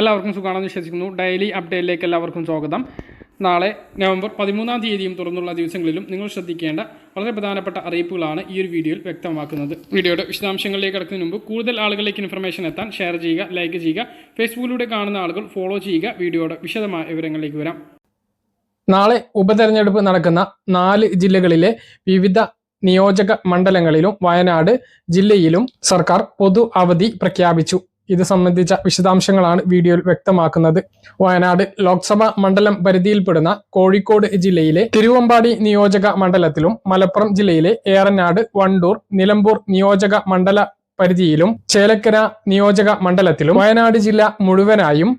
എല്ലാവർക്കും സുഖമാണെന്ന് വിശ്വസിക്കുന്നു. ഡെയിലി അപ്ഡേറ്റിലേക്ക് എല്ലാവർക്കും സ്വാഗതം. നാളെ നവംബർ പതിമൂന്നാം തീയതിയും തുറന്നുള്ള ദിവസങ്ങളിലും നിങ്ങൾ ശ്രദ്ധിക്കേണ്ട വളരെ പ്രധാനപ്പെട്ട അറിയിപ്പുകളാണ് ഈ ഒരു വീഡിയോയിൽ വ്യക്തമാക്കുന്നത്. വീഡിയോയുടെ വിശദാംശങ്ങളിലേക്ക് കടക്കുന്നതിന് മുമ്പ് കൂടുതൽ ആളുകളിലേക്ക് ഇൻഫർമേഷൻ എത്താൻ ഷെയർ ചെയ്യുക ലൈക്ക് ചെയ്യുക ഫേസ്ബുക്കിലൂടെ കാണുന്ന ആളുകൾ ഫോളോ ചെയ്യുക. വീഡിയോയുടെ വിശദമായ വിവരങ്ങളിലേക്ക് വരാം. നാളെ ഉപതെരഞ്ഞെടുപ്പ് നടക്കുന്ന നാല് ജില്ലകളിലെ വിവിധ നിയോജക മണ്ഡലങ്ങളിലും വയനാട് ജില്ലയിലും സർക്കാർ പൊതു അവധി പ്രഖ്യാപിച്ചു. ഇത് സംബന്ധിച്ച വിശദാംശങ്ങളാണ് വീഡിയോയിൽ വ്യക്തമാക്കുന്നത്. വയനാട് ലോക്സഭാ മണ്ഡലം പരിധിയിൽപ്പെടുന്ന കോഴിക്കോട് ജില്ലയിലെ തിരുവമ്പാടി നിയോജക മണ്ഡലത്തിലും മലപ്പുറം ജില്ലയിലെ ഏറനാട് വണ്ടൂർ നിലമ്പൂർ നിയോജക മണ്ഡല പരിധിയിലും ചേലക്കര നിയോജക മണ്ഡലത്തിലും വയനാട് ജില്ല മുഴുവനായും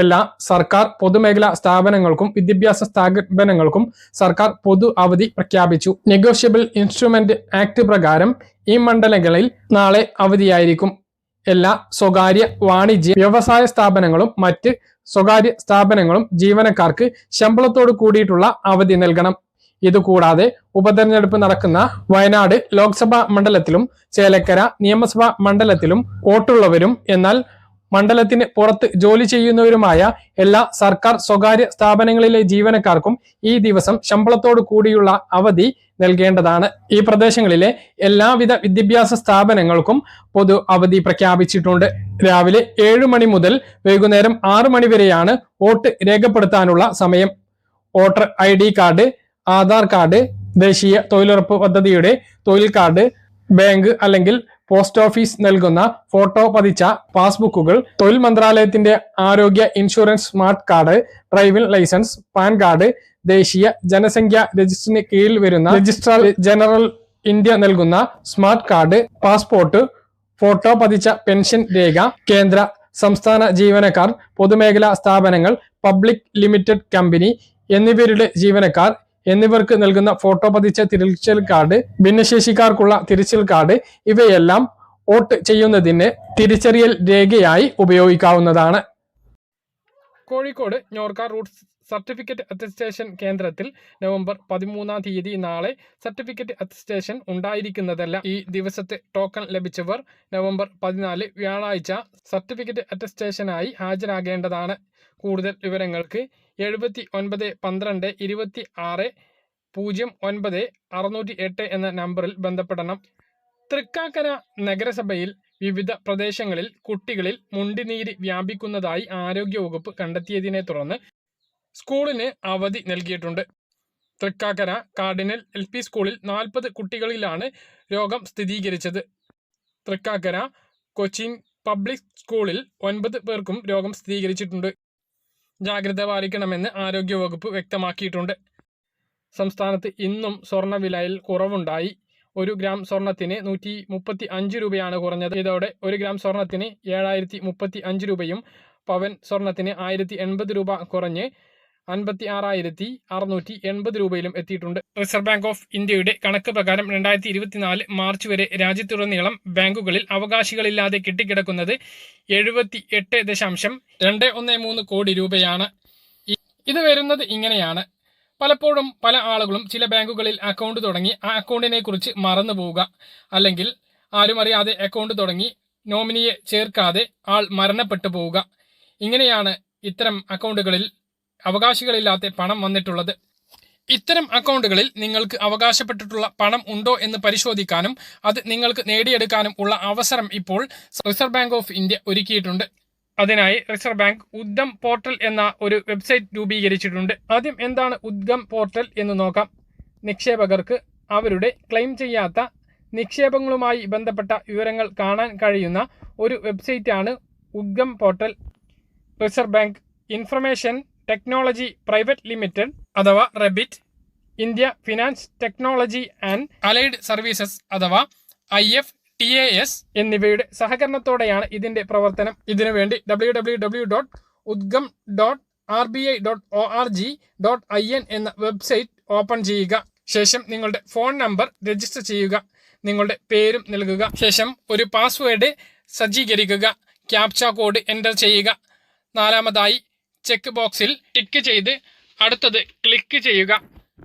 എല്ലാ സർക്കാർ പൊതുമേഖലാ സ്ഥാപനങ്ങൾക്കും വിദ്യാഭ്യാസ സ്ഥാപനങ്ങൾക്കും സർക്കാർ പൊതു അവധി പ്രഖ്യാപിച്ചു. നെഗോഷ്യബിൾ ഇൻസ്ട്രുമെന്റ് ആക്ട് പ്രകാരം ഈ മണ്ഡലങ്ങളിൽ നാളെ അവധിയായിരിക്കും. എല്ലാ സ്വകാര്യ വാണിജ്യ വ്യവസായ സ്ഥാപനങ്ങളും മറ്റ് സ്വകാര്യ സ്ഥാപനങ്ങളും ജീവനക്കാർക്ക് ശമ്പളത്തോട് കൂടിയിട്ടുള്ള അവധി നൽകണം. ഇതുകൂടാതെ ഉപതെരഞ്ഞെടുപ്പ് നടക്കുന്ന വയനാട് ലോക്സഭാ മണ്ഡലത്തിലും ചേലക്കര നിയമസഭാ മണ്ഡലത്തിലും വോട്ടുള്ളവരും എന്നാൽ മണ്ഡലത്തിന് പുറത്ത് ജോലി ചെയ്യുന്നവരുമായ എല്ലാ സർക്കാർ സ്വകാര്യ സ്ഥാപനങ്ങളിലെ ജീവനക്കാർക്കും ഈ ദിവസം ശമ്പളത്തോടു കൂടിയുള്ള അവധി നൽകേണ്ടതാണ്. ഈ പ്രദേശങ്ങളിലെ എല്ലാവിധ വിദ്യാഭ്യാസ സ്ഥാപനങ്ങൾക്കും പൊതു അവധി പ്രഖ്യാപിച്ചിട്ടുണ്ട്. രാവിലെ ഏഴ് മണി മുതൽ വൈകുന്നേരം ആറു മണി വരെയാണ് വോട്ട് രേഖപ്പെടുത്താനുള്ള സമയം. Voter I card Aadhaar card ദേശീയ തൊഴിലുറപ്പ് പദ്ധതിയുടെ തൊഴിൽ കാർഡ് ബാങ്ക് അല്ലെങ്കിൽ പോസ്റ്റ് ഓഫീസ് നൽകുന്ന ഫോട്ടോ പതിച്ച പാസ്ബുക്കുകൾ തൊഴിൽ മന്ത്രാലയത്തിന്റെ ആരോഗ്യ insurance smart card driving licence PAN card ദേശീയ ജനസംഖ്യ രജിസ്റ്ററിന് കീഴിൽ വരുന്ന രജിസ്ട്രാർ ജനറൽ ഇന്ത്യ നൽകുന്ന സ്മാർട്ട് കാർഡ് പാസ്പോർട്ട് ഫോട്ടോ പതിച്ച പെൻഷൻ രേഖ കേന്ദ്ര സംസ്ഥാന ജീവനക്കാർ പൊതുമേഖലാ സ്ഥാപനങ്ങൾ പബ്ലിക് ലിമിറ്റഡ് കമ്പനി എന്നിവരുടെ ജീവനക്കാർ എന്നിവർക്ക് നൽകുന്ന ഫോട്ടോ പതിച്ച തിരിച്ചൽ കാർഡ് ഭിന്നശേഷിക്കാർക്കുള്ള തിരിച്ചൽ കാർഡ് ഇവയെല്ലാം വോട്ട് ചെയ്യുന്നതിന് തിരിച്ചറിയൽ രേഖയായി ഉപയോഗിക്കാവുന്നതാണ്. Kozhikode Norka roots certificate attestation കേന്ദ്രത്തിൽ നവംബർ പതിമൂന്നാം തീയതി നാളെ സർട്ടിഫിക്കറ്റ് അറ്റസ്റ്റേഷൻ ഉണ്ടായിരിക്കുന്നതല്ല. ഈ ദിവസത്തെ ടോക്കൺ ലഭിച്ചവർ നവംബർ പതിനാല് വ്യാഴാഴ്ച സർട്ടിഫിക്കറ്റ് അറ്റസ്റ്റേഷനായി ഹാജരാകേണ്ടതാണ്. കൂടുതൽ വിവരങ്ങൾക്ക് എഴുപത്തി ഒൻപത് പന്ത്രണ്ട് ഇരുപത്തി ആറ് പൂജ്യം ഒൻപത് അറുന്നൂറ്റി എട്ട് എന്ന നമ്പറിൽ ബന്ധപ്പെടണം. തൃക്കാക്കര നഗരസഭയിൽ വിവിധ പ്രദേശങ്ങളിൽ കുട്ടികളിൽ മുണ്ടിനീര് വ്യാപിക്കുന്നതായി ആരോഗ്യവകുപ്പ് കണ്ടെത്തിയതിനെ തുടർന്ന് സ്കൂളിന് അവധി നൽകിയിട്ടുണ്ട്. തൃക്കാക്കര കാർഡിനൽ എൽ പി സ്കൂളിൽ നാൽപ്പത് കുട്ടികളിലാണ് രോഗം സ്ഥിരീകരിച്ചത്. തൃക്കാക്കര കൊച്ചിൻ പബ്ലിക് സ്കൂളിൽ ഒൻപത് പേർക്കും രോഗം സ്ഥിരീകരിച്ചിട്ടുണ്ട്. ജാഗ്രത പാലിക്കണമെന്ന് ആരോഗ്യവകുപ്പ് വ്യക്തമാക്കിയിട്ടുണ്ട്. സംസ്ഥാനത്ത് ഇന്നും സ്വർണവിലയിൽ കുറവുണ്ടായി. ഒരു ഗ്രാം സ്വർണത്തിന് നൂറ്റി മുപ്പത്തി അഞ്ച് രൂപയാണ് കുറഞ്ഞത്. ഇതോടെ ഒരു ഗ്രാം സ്വർണത്തിന് ഏഴായിരത്തി മുപ്പത്തി അഞ്ച് രൂപയും പവൻ സ്വർണത്തിന് ആയിരത്തി എൺപത് രൂപ കുറഞ്ഞ് അൻപത്തി ആറായിരത്തി അറുന്നൂറ്റി എൺപത് രൂപയിലും എത്തിയിട്ടുണ്ട്. റിസർവ് ബാങ്ക് ഓഫ് ഇന്ത്യയുടെ കണക്ക് പ്രകാരം രണ്ടായിരത്തി ഇരുപത്തിനാല് മാർച്ച് വരെ രാജ്യത്തുടനീളം ബാങ്കുകളിൽ അവകാശികളില്ലാതെ കെട്ടിക്കിടക്കുന്നത് എഴുപത്തി എട്ട് ദശാംശം രണ്ട് ഒന്ന് മൂന്ന് കോടി രൂപയാണ്. ഇത് വരുന്നത് ഇങ്ങനെയാണ്. പലപ്പോഴും പല ആളുകളും ചില ബാങ്കുകളിൽ അക്കൗണ്ട് തുടങ്ങി ആ അക്കൗണ്ടിനെ കുറിച്ച് മറന്നു പോവുക. അല്ലെങ്കിൽ ആരും അറിയാതെ അക്കൗണ്ട് തുടങ്ങി നോമിനിയെ ചേർക്കാതെ ആൾ മരണപ്പെട്ടു പോവുക. ഇങ്ങനെയാണ് ഇത്തരം അക്കൗണ്ടുകളിൽ അവകാശികളില്ലാത്ത പണം വന്നിട്ടുള്ളത്. ഇത്തരം അക്കൗണ്ടുകളിൽ നിങ്ങൾക്ക് അവകാശപ്പെട്ടിട്ടുള്ള പണം ഉണ്ടോ എന്ന് പരിശോധിക്കാനും അത് നിങ്ങൾക്ക് നേടിയെടുക്കാനും ഉള്ള അവസരം ഇപ്പോൾ റിസർവ് ബാങ്ക് ഓഫ് ഇന്ത്യ ഒരുക്കിയിട്ടുണ്ട്. അതിനായി റിസർവ് ബാങ്ക് ഉദ്ഗം പോർട്ടൽ എന്ന ഒരു വെബ്സൈറ്റ് രൂപീകരിച്ചിട്ടുണ്ട്. ആദ്യം എന്താണ് ഉദ്ഗം പോർട്ടൽ എന്ന് നോക്കാം. നിക്ഷേപകർക്ക് അവരുടെ ക്ലെയിം ചെയ്യാത്ത നിക്ഷേപങ്ങളുമായി ബന്ധപ്പെട്ട വിവരങ്ങൾ കാണാൻ കഴിയുന്ന ഒരു വെബ്സൈറ്റാണ് Udgam portal. Reserve bank information technology private limited അഥവാ ReBIT India finance technology and allied services അഥവാ I F T A S എന്നിവയുടെ സഹകരണത്തോടെയാണ് ഇതിന്റെ പ്രവർത്തനം. ഇതിനുവേണ്ടി W W W dot Udgam dot R B I dot O R G dot I N എന്ന website open ചെയ്യുക. ശേഷം നിങ്ങളുടെ ഫോൺ നമ്പർ രജിസ്റ്റർ ചെയ്യുക. നിങ്ങളുടെ പേരും നൽകുക. ശേഷം ഒരു പാസ്വേഡ് സജ്ജീകരിക്കുക. ക്യാപ്ച കോഡ് എന്റർ ചെയ്യുക. നാലാമതായി ചെക്ക് ബോക്സിൽ ടിക്ക് ചെയ്ത് അടുത്തത് ക്ലിക്ക് ചെയ്യുക.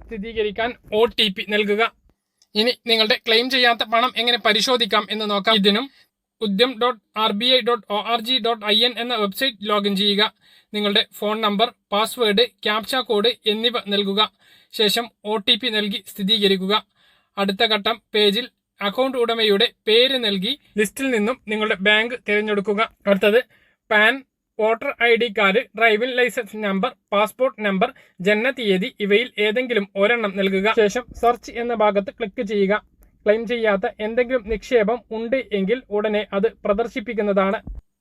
സ്ഥിരീകരിക്കാൻ ഒ ടി പി നൽകുക. ഇനി നിങ്ങളുടെ ക്ലെയിം ചെയ്യാത്ത പണം എങ്ങനെ പരിശോധിക്കാം എന്ന് നോക്കാം. ഇതിനും Udyam dot R B I dot O R G dot I N എന്ന വെബ്സൈറ്റ് ലോഗിൻ ചെയ്യുക. നിങ്ങളുടെ phone number password captcha code എന്നിവ നൽകുക. ശേഷം ഒ ടി പി നൽകി സ്ഥിരീകരിക്കുക. അടുത്ത ഘട്ടം പേജിൽ അക്കൗണ്ട് ഉടമയുടെ പേര് നൽകി ലിസ്റ്റിൽ നിന്നും നിങ്ങളുടെ ബാങ്ക് തിരഞ്ഞെടുക്കുക. അടുത്തത് PAN voter I D card driving licence number passport number ജനന തീയതി ഇവയിൽ ഏതെങ്കിലും ഒരെണ്ണം നൽകുക. ശേഷം സെർച്ച് എന്ന ഭാഗത്ത് ക്ലിക്ക് ചെയ്യുക. ക്ലെയിം ചെയ്യാത്ത എന്തെങ്കിലും നിക്ഷേപം ഉണ്ട് എങ്കിൽ ഉടനെ അത് പ്രദർശിപ്പിക്കുന്നതാണ്.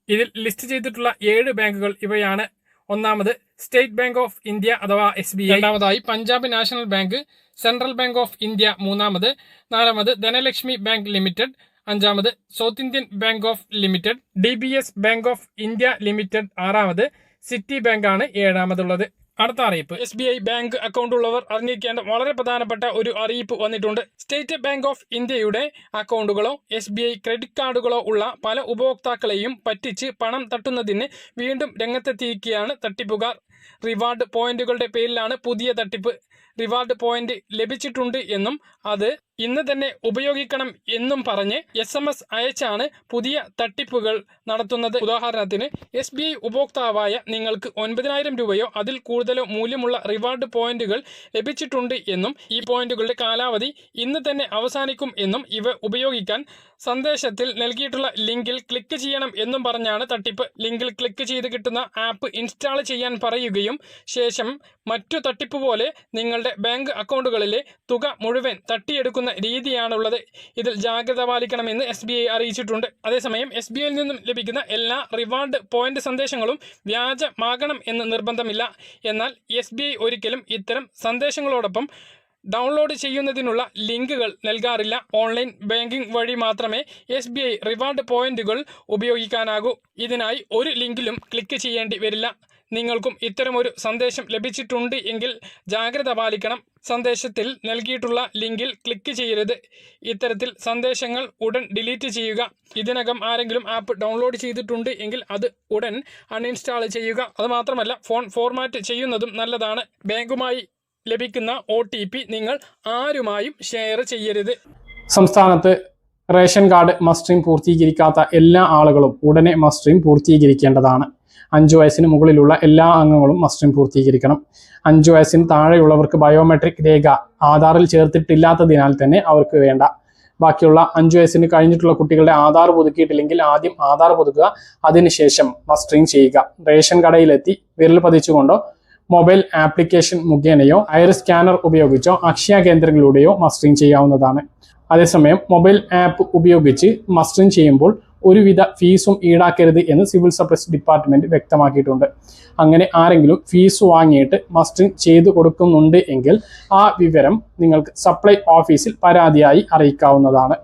ഇതിൽ ലിസ്റ്റ് ചെയ്തിട്ടുള്ള ഏഴ് ബാങ്കുകൾ ഇവയാണ്. ഒന്നാമത് സ്റ്റേറ്റ് ബാങ്ക് ഓഫ് ഇന്ത്യ അഥവാ എസ് ബി ഐ. രണ്ടാമതായി Punjab national bank central bank of India. മൂന്നാമത് നാലാമത് ധനലക്ഷ്മി ബാങ്ക് ലിമിറ്റഡ് അഞ്ചാമത് south Indian bank of limited D B S bank of India limited ആറാമത് സിറ്റി ബാങ്ക് ആണ് ഏഴാമതുള്ളത്. അടുത്ത അറിയിപ്പ്. S B I bank account ഉള്ളവർ അറിഞ്ഞിരിക്കേണ്ട വളരെ പ്രധാനപ്പെട്ട ഒരു അറിയിപ്പ് വന്നിട്ടുണ്ട്. സ്റ്റേറ്റ് ബാങ്ക് ഓഫ് ഇന്ത്യയുടെ അക്കൗണ്ടുകളോ എസ് ബി ഐ ക്രെഡിറ്റ് കാർഡുകളോ ഉള്ള പല ഉപഭോക്താക്കളെയും പറ്റിച്ച് പണം തട്ടുന്നതിന് വീണ്ടും രംഗത്തെത്തിയിരിക്കുകയാണ് തട്ടിപ്പുകാർ. റിവാർഡ് പോയിന്റുകളുടെ പേരിലാണ് പുതിയ തട്ടിപ്പ്. റിവാർഡ് പോയിന്റ് ലഭിച്ചിട്ടുണ്ട് എന്നും അത് ഇന്ന് തന്നെ ഉപയോഗിക്കണം എന്നും പറഞ്ഞ് എസ് എം എസ് അയച്ചാണ് പുതിയ തട്ടിപ്പുകൾ നടത്തുന്നത്. ഉദാഹരണത്തിന് എസ് ബി ഐ ഉപഭോക്താവായ നിങ്ങൾക്ക് ഒൻപതിനായിരം രൂപയോ അതിൽ കൂടുതലോ മൂല്യമുള്ള റിവാർഡ് പോയിന്റുകൾ ലഭിച്ചിട്ടുണ്ട് എന്നും ഈ പോയിന്റുകളുടെ കാലാവധി ഇന്ന് തന്നെ അവസാനിക്കും എന്നും ഇവ ഉപയോഗിക്കാൻ സന്ദേശത്തിൽ നൽകിയിട്ടുള്ള ലിങ്കിൽ ക്ലിക്ക് ചെയ്യണം എന്നും പറഞ്ഞാണ് തട്ടിപ്പ്. ലിങ്കിൽ ക്ലിക്ക് ചെയ്ത് കിട്ടുന്ന ആപ്പ് ഇൻസ്റ്റാൾ ചെയ്യാൻ പറയുകയും ശേഷം മറ്റു തട്ടിപ്പ് പോലെ നിങ്ങളുടെ ബാങ്ക് അക്കൗണ്ടുകളിലെ തുക മുഴുവൻ തട്ടിയെടുക്കുന്ന രീതിയാണുള്ളത്. ഇതിൽ ജാഗ്രത പാലിക്കണമെന്ന് എസ് ബി ഐ അറിയിച്ചിട്ടുണ്ട്. അതേസമയം എസ് ബി ഐയിൽ നിന്നും ലഭിക്കുന്ന എല്ലാ റിവാർഡ് പോയിന്റ് സന്ദേശങ്ങളും വ്യാജമാകണം എന്ന് നിർബന്ധമില്ല. എന്നാൽ എസ് ബി ഐ ഒരിക്കലും ഇത്തരം സന്ദേശങ്ങളോടൊപ്പം ഡൗൺലോഡ് ചെയ്യുന്നതിനുള്ള ലിങ്കുകൾ നൽകാറില്ല. ഓൺലൈൻ ബാങ്കിംഗ് വഴി മാത്രമേ എസ് ബി ഐ റിവാർഡ് പോയിന്റുകൾ ഉപയോഗിക്കാനാകൂ. ഇതിനായി ഒരു ലിങ്കിലും ക്ലിക്ക് ചെയ്യേണ്ടി വരില്ല. നിങ്ങൾക്കും ഇത്തരമൊരു സന്ദേശം ലഭിച്ചിട്ടുണ്ട് എങ്കിൽ ജാഗ്രത പാലിക്കണം. സന്ദേശത്തിൽ നൽകിയിട്ടുള്ള ലിങ്കിൽ ക്ലിക്ക് ചെയ്യരുത്. ഇത്തരത്തിൽ സന്ദേശങ്ങൾ ഉടൻ ഡിലീറ്റ് ചെയ്യുക. ഇതിനകം ആരെങ്കിലും ആപ്പ് ഡൗൺലോഡ് ചെയ്തിട്ടുണ്ട് എങ്കിൽ അത് ഉടൻ അൺഇൻസ്റ്റാൾ ചെയ്യുക. അതുമാത്രമല്ല ഫോൺ ഫോർമാറ്റ് ചെയ്യുന്നതും നല്ലതാണ്. ബാങ്കുമായി ലഭിക്കുന്ന ഒ നിങ്ങൾ ആരുമായും ഷെയർ ചെയ്യരുത്. സംസ്ഥാനത്ത് റേഷൻ കാർഡ് മസ്റ്ററിംഗ് പൂർത്തീകരിക്കാത്ത എല്ലാ ആളുകളും ഉടനെ മസ്റ്ററിംഗ് പൂർത്തീകരിക്കേണ്ടതാണ്. അഞ്ചു വയസ്സിന് മുകളിലുള്ള എല്ലാ അംഗങ്ങളും മസ്റ്ററിംഗ് പൂർത്തീകരിക്കണം. അഞ്ചു വയസ്സിന് താഴെയുള്ളവർക്ക് ബയോമെട്രിക് രേഖ ആധാറിൽ ചേർത്തിട്ടില്ലാത്തതിനാൽ തന്നെ അവർക്ക് വേണ്ട. ബാക്കിയുള്ള അഞ്ചു വയസ്സിന് കഴിഞ്ഞിട്ടുള്ള കുട്ടികളുടെ ആധാർ പുതുക്കിയിട്ടില്ലെങ്കിൽ ആദ്യം ആധാർ പുതുക്കുക അതിനുശേഷം മസ്റ്ററിംഗ് ചെയ്യുക. റേഷൻ കടയിലെത്തി വിരൽ പതിച്ചുകൊണ്ടോ മൊബൈൽ ആപ്ലിക്കേഷൻ മുഖേനയോ ഐർ സ്കാനർ ഉപയോഗിച്ചോ അക്ഷയ കേന്ദ്രങ്ങളിലൂടെയോ മസ്റ്ററിംഗ് ചെയ്യാവുന്നതാണ്. അതേസമയം മൊബൈൽ ആപ്പ് ഉപയോഗിച്ച് മസ്റ്ററിംഗ് ചെയ്യുമ്പോൾ ഒരുവിധ ഫീസും ഈടാക്കരുത് എന്ന് സിവിൽ സപ്ലൈസ് ഡിപ്പാർട്ട്മെന്റ് വ്യക്തമാക്കിയിട്ടുണ്ട്. അങ്ങനെ ആരെങ്കിലും ഫീസ് വാങ്ങിയിട്ട് മസ്റ്ററിംഗ് ചെയ്തു കൊടുക്കുന്നുണ്ട് എങ്കിൽ ആ വിവരം നിങ്ങൾക്ക് സപ്ലൈ ഓഫീസിൽ പരാതിയായി അറിയിക്കാവുന്നതാണ്.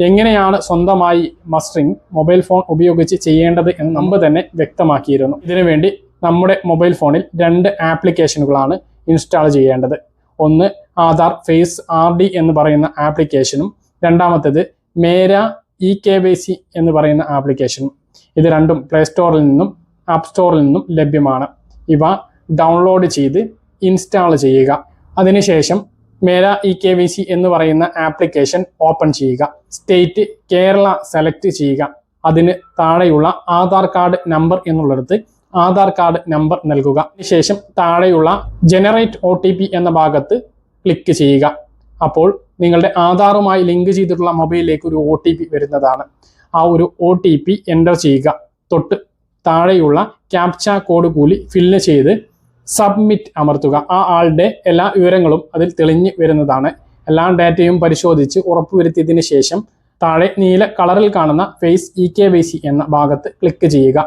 എങ്ങനെയാണ് സ്വന്തമായി മസ്റ്ററിംഗ് മൊബൈൽ ഫോൺ ഉപയോഗിച്ച് ചെയ്യേണ്ടത് എന്ന് നമ്മൾ തന്നെ വ്യക്തമാക്കിയിരുന്നു. ഇതിനുവേണ്ടി നമ്മുടെ മൊബൈൽ ഫോണിൽ രണ്ട് ആപ്ലിക്കേഷനുകളാണ് ഇൻസ്റ്റാൾ ചെയ്യേണ്ടത്. ഒന്ന് ആധാർ ഫേസ് ആർ ഡി എന്ന് പറയുന്ന ആപ്ലിക്കേഷനും രണ്ടാമത്തേത് Mera E K Y C എന്ന് പറയുന്ന ആപ്ലിക്കേഷൻ. ഇത് രണ്ടും പ്ലേ സ്റ്റോറിൽ നിന്നും ആപ്പ് സ്റ്റോറിൽ നിന്നും ലഭ്യമാണ്. ഇവ ഡൗൺലോഡ് ചെയ്ത് ഇൻസ്റ്റാൾ ചെയ്യുക. അതിനുശേഷം Mera E K V C എന്ന് പറയുന്ന ആപ്ലിക്കേഷൻ ഓപ്പൺ ചെയ്യുക. സ്റ്റേറ്റ് കേരള സെലക്ട് ചെയ്യുക. അതിന് താഴെയുള്ള ആധാർ കാർഡ് നമ്പർ എന്നുള്ളിടത്ത് ആധാർ കാർഡ് നമ്പർ നൽകുക. അതിനുശേഷം താഴെയുള്ള ജനറേറ്റ് ഒ എന്ന ഭാഗത്ത് ക്ലിക്ക് ചെയ്യുക. അപ്പോൾ നിങ്ങളുടെ ആധാറുമായി ലിങ്ക് ചെയ്തിട്ടുള്ള മൊബൈലിലേക്ക് ഒരു ഒ വരുന്നതാണ്. ആ ഒരു ഒ എന്റർ ചെയ്യുക. തൊട്ട് താഴെയുള്ള ക്യാപ്ച കോഡ് കൂലി ഫില്ല് ചെയ്ത് സബ്മിറ്റ് അമർത്തുക. ആ ആളുടെ എല്ലാ വിവരങ്ങളും അതിൽ തെളിഞ്ഞ് വരുന്നതാണ്. എല്ലാ ഡാറ്റയും പരിശോധിച്ച് ഉറപ്പുവരുത്തിയതിന് ശേഷം താഴെ നീല കളറിൽ കാണുന്ന face E K Y C എന്ന ഭാഗത്ത് ക്ലിക്ക് ചെയ്യുക.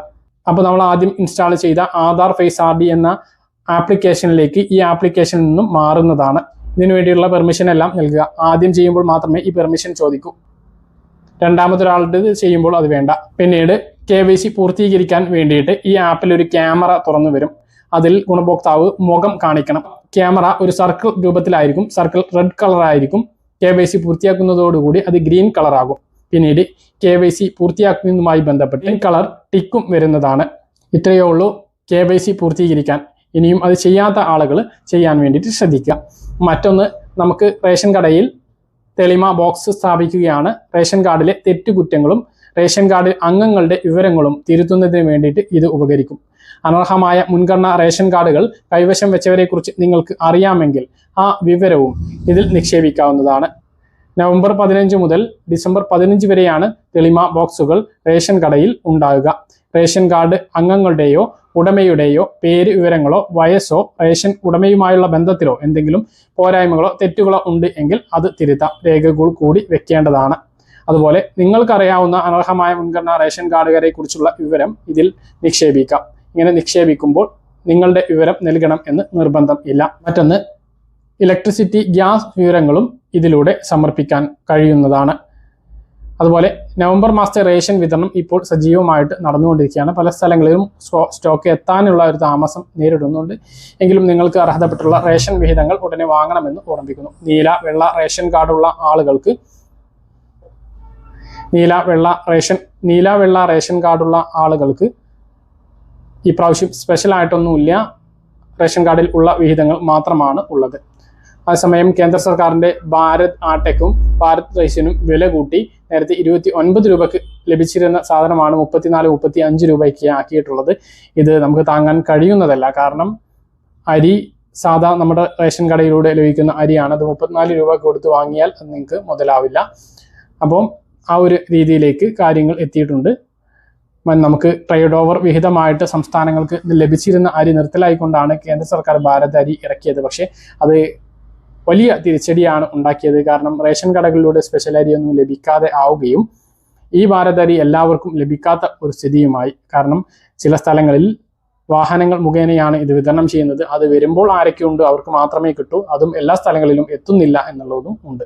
അപ്പോൾ നമ്മൾ ആദ്യം ഇൻസ്റ്റാൾ ചെയ്ത ആധാർ ഫേസ് ആർ ഡി എന്ന ആപ്ലിക്കേഷനിലേക്ക് ഈ ആപ്ലിക്കേഷനിൽ നിന്നും മാറുന്നതാണ്. ഇതിനു വേണ്ടിയുള്ള പെർമിഷൻ എല്ലാം നൽകുക. ആദ്യം ചെയ്യുമ്പോൾ മാത്രമേ ഈ പെർമിഷൻ ചോദിക്കൂ. രണ്ടാമതൊരാളുടെ ചെയ്യുമ്പോൾ അത് വേണ്ട. പിന്നീട് കെ വൈ സി പൂർത്തീകരിക്കാൻ വേണ്ടിയിട്ട് ഈ ആപ്പിൽ ഒരു ക്യാമറ തുറന്നു വരും. അതിൽ ഗുണഭോക്താവ് മുഖം കാണിക്കണം. ക്യാമറ ഒരു സർക്കിൾ രൂപത്തിലായിരിക്കും. സർക്കിൾ റെഡ് കളറായിരിക്കും കെ വൈ സി പൂർത്തിയാക്കുന്നതോടുകൂടി അത് ഗ്രീൻ കളറാകും പിന്നീട് കെ വൈ സി പൂർത്തിയാക്കുന്നതുമായി ബന്ധപ്പെട്ട് കളർ ടിക്കും വരുന്നതാണ്. ഇത്രയേ ഉള്ളൂ കെ വൈ സി പൂർത്തീകരിക്കാൻ. ഇനിയും അത് ചെയ്യാത്ത ആളുകൾ ചെയ്യാൻ വേണ്ടിയിട്ട് ശ്രദ്ധിക്കുക. മറ്റൊന്ന് നമുക്ക് റേഷൻ കടയിൽ തെളിമ ബോക്സ് സ്ഥാപിക്കുകയാണ്. റേഷൻ കാർഡിലെ തെറ്റുകുറ്റങ്ങളും റേഷൻ കാർഡിൽ അംഗങ്ങളുടെ വിവരങ്ങളും തിരുത്തുന്നതിന് വേണ്ടിയിട്ട് ഇത് ഉപകരിക്കും. അനർഹമായ മുൻഗണന റേഷൻ കാർഡുകൾ കൈവശം വെച്ചവരെക്കുറിച്ച് നിങ്ങൾക്ക് അറിയാമെങ്കിൽ ആ വിവരവും ഇതിൽ നിക്ഷേപിക്കാവുന്നതാണ്. നവംബർ പതിനഞ്ച് മുതൽ ഡിസംബർ പതിനഞ്ച് വരെയാണ് തെളിമ ബോക്സുകൾ റേഷൻ കടയിൽ ഉണ്ടാകുക. റേഷൻ കാർഡ് അംഗങ്ങളുടെയോ ഉടമയുടെയോ പേര് വിവരങ്ങളോ വയസ്സോ റേഷൻ ഉടമയുമായുള്ള ബന്ധത്തിലോ എന്തെങ്കിലും പോരായ്മകളോ തെറ്റുകളോ ഉണ്ട് എങ്കിൽ അത് തിരുത്താം. രേഖകൾ കൂടി വെക്കേണ്ടതാണ്. അതുപോലെ നിങ്ങൾക്കറിയാവുന്ന അനർഹമായ മുൻഗണനാ റേഷൻ കാർഡുകാരെ കുറിച്ചുള്ള വിവരം ഇതിൽ നിക്ഷേപിക്കാം. ഇങ്ങനെ നിക്ഷേപിക്കുമ്പോൾ നിങ്ങളുടെ വിവരം നൽകണം എന്ന് നിർബന്ധം ഇല്ല. മറ്റൊന്ന് ഇലക്ട്രിസിറ്റി ഗ്യാസ് വിവരങ്ങളും ഇതിലൂടെ സമർപ്പിക്കാൻ കഴിയുന്നതാണ്. അതുപോലെ നവംബർ മാസത്തെ റേഷൻ വിതരണം ഇപ്പോൾ സജീവമായിട്ട് നടന്നുകൊണ്ടിരിക്കുകയാണ്. പല സ്ഥലങ്ങളിലും സ്റ്റോക്ക് എത്താനുള്ള ഒരു താമസം നേരിടുന്നുണ്ട്. എങ്കിലും നിങ്ങൾക്ക് അർഹതപ്പെട്ടുള്ള റേഷൻ വിഹിതങ്ങൾ ഉടനെ വാങ്ങണമെന്ന് ഓർമ്മിപ്പിക്കുന്നു നീല വെള്ള റേഷൻ കാർഡുള്ള ആളുകൾക്ക് നീല വെള്ള റേഷൻ നീല വെള്ള റേഷൻ കാർഡുള്ള ആളുകൾക്ക് ഈ പ്രാവശ്യം സ്പെഷ്യൽ ആയിട്ടൊന്നുമില്ല. റേഷൻ കാർഡിൽ ഉള്ള വിഹിതങ്ങൾ മാത്രമാണ് ഉള്ളത്. അതേസമയം കേന്ദ്ര സർക്കാരിന്റെ ഭാരത് ആട്ടയ്ക്കും ഭാരത് റൈസിനും വില കൂട്ടി നേരത്തെ ഇരുപത്തി ഒൻപത് രൂപക്ക് ലഭിച്ചിരുന്ന സാധനമാണ് മുപ്പത്തിനാല് മുപ്പത്തി അഞ്ച് രൂപയ്ക്ക് ആക്കിയിട്ടുള്ളത്. ഇത് നമുക്ക് താങ്ങാൻ കഴിയുന്നതല്ല. കാരണം അരി സാധാ നമ്മുടെ റേഷൻ കടയിലൂടെ ലഭിക്കുന്ന അരിയാണ്. അത് മുപ്പത്തിനാല് രൂപ കൊടുത്ത് വാങ്ങിയാൽ അത് നിങ്ങൾക്ക് മുതലാവില്ല. അപ്പം ആ ഒരു രീതിയിലേക്ക് കാര്യങ്ങൾ എത്തിയിട്ടുണ്ട്. നമുക്ക് ട്രേഡ് ഓവർ വിഹിതമായിട്ട് സംസ്ഥാനങ്ങൾക്ക് ലഭിച്ചിരുന്ന അരി നിർത്തലായിക്കൊണ്ടാണ് കേന്ദ്ര സർക്കാർ ഭാരത് അരി ഇറക്കിയത്. പക്ഷേ അത് വലിയ തിരിച്ചടിയാണ് ഉണ്ടാക്കിയത്. കാരണം റേഷൻ കടകളിലൂടെ സ്പെഷ്യൽ അരിയൊന്നും ലഭിക്കാതെ ആവുകയും ഈ വാരതരി എല്ലാവർക്കും ലഭിക്കാത്ത ഒരു സ്ഥിതിയുമായി. കാരണം ചില സ്ഥലങ്ങളിൽ വാഹനങ്ങൾ മുഖേനയാണ് ഇത് വിതരണം ചെയ്യുന്നത്. അത് വരുമ്പോൾ ആരൊക്കെയുണ്ട്? അവർക്ക് മാത്രമേ കിട്ടൂ. അതും എല്ലാ സ്ഥലങ്ങളിലും എത്തുന്നില്ല എന്നുള്ളതും ഉണ്ട്.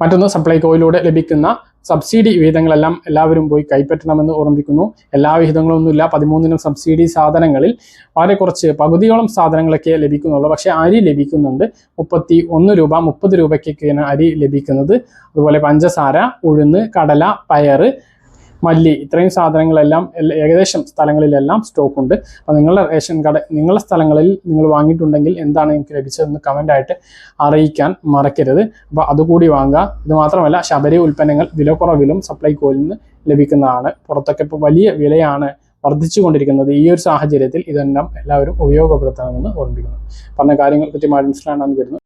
മറ്റൊന്ന് സപ്ലൈകോയിലൂടെ ലഭിക്കുന്ന സബ്സിഡി വിഹിതങ്ങളെല്ലാം എല്ലാവരും പോയി കൈപ്പറ്റണമെന്ന് ഓർമ്മിപ്പിക്കുന്നു. എല്ലാ വിഹിതങ്ങളൊന്നുമില്ല. പതിമൂന്നിനും സബ്സിഡി സാധനങ്ങളിൽ വളരെ കുറച്ച് പകുതിയോളം സാധനങ്ങളൊക്കെ ലഭിക്കുന്നുള്ളൂ. പക്ഷേ അരി ലഭിക്കുന്നുണ്ട്. മുപ്പത്തി രൂപ മുപ്പത് രൂപയ്ക്കൊക്കെയാണ് അരി ലഭിക്കുന്നത്. അതുപോലെ പഞ്ചസാര ഉഴുന്ന് കടല പയറ് മല്ലി ഇത്രയും സാധനങ്ങളെല്ലാം ഏകദേശം സ്ഥലങ്ങളിലെല്ലാം സ്റ്റോക്ക് ഉണ്ട്. അപ്പോൾ നിങ്ങളുടെ റേഷൻ കട നിങ്ങളുടെ സ്ഥലങ്ങളിൽ നിങ്ങൾ വാങ്ങിയിട്ടുണ്ടെങ്കിൽ എന്താണ് നിങ്ങൾക്ക് ലഭിച്ചതെന്ന് കമന്റായിട്ട് അറിയിക്കാൻ മറക്കരുത്. അപ്പോൾ അതുകൂടി വാങ്ങുക. ഇത് മാത്രമല്ല ശബരി ഉൽപ്പന്നങ്ങൾ വിലക്കുറവിലും സപ്ലൈകോയിൽ നിന്ന് ലഭിക്കുന്നതാണ്. പുറത്തൊക്കെ ഇപ്പോൾ വലിയ വിലയാണ് വർദ്ധിച്ചുകൊണ്ടിരിക്കുന്നത്. ഈ ഒരു സാഹചര്യത്തിൽ ഇതെല്ലാം എല്ലാവരും ഉപയോഗപ്പെടുത്തണമെന്ന് ഓർമ്മിപ്പിക്കുന്നു പറഞ്ഞ കാര്യങ്ങൾ കൃത്യമായി മനസ്സിലാണെന്ന് കരുതുന്നു.